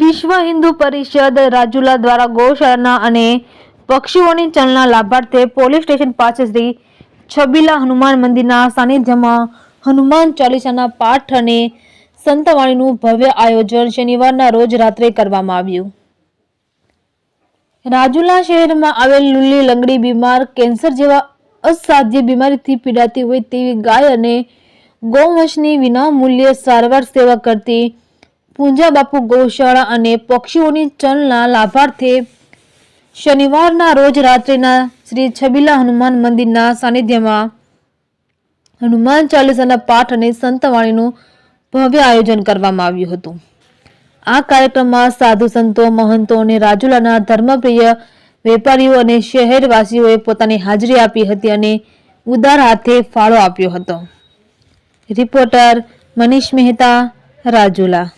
વિશ્વ હિન્દુ પરિષદ રાજુલા દ્વારા ગૌશાળાના અને પક્ષીઓની ચલના લાભાર્થે પોલીસ સ્ટેશન પાસે શ્રી છબીલા હનુમાન મંદિરના સાનિધ્યમાં હનુમાન ચાલીસાના પાઠ અને સંતવાણીનું ભવ્ય આયોજન શનિવારના રોજ રાત્રે કરવામાં આવ્યું. રાજુલા શહેરમાં આવેલ લુલી લંગડી બીમાર, કેન્સર જેવા અસાધ્ય બીમારીથી પીડાતી હોય તેવી ગાય અને ગૌવંશની વિનામૂલ્યે સારવાર સેવા કરતી પૂંજા બાપુ ગૌશાળા અને પક્ષીઓની ચલના લાભાર્થે શનિવારના રોજ રાત્રિના શ્રી છબીલા હનુમાન મંદિરના સાનિધ્યમાં હનુમાન ચાલીસાના પાઠ અને સંતવાણીનું ભવ્ય આયોજન કરવામાં આવ્યું હતું. આ કાર્યક્રમમાં સાધુ સંતો, મહંતો અને રાજુલાના ધર્મપ્રિય વેપારીઓ અને શહેરવાસીઓએ પોતાની હાજરી આપી હતી અને ઉદાર હાથે ફાળો આપ્યો હતો. રિપોર્ટર મનીષ મહેતા, રાજુલા.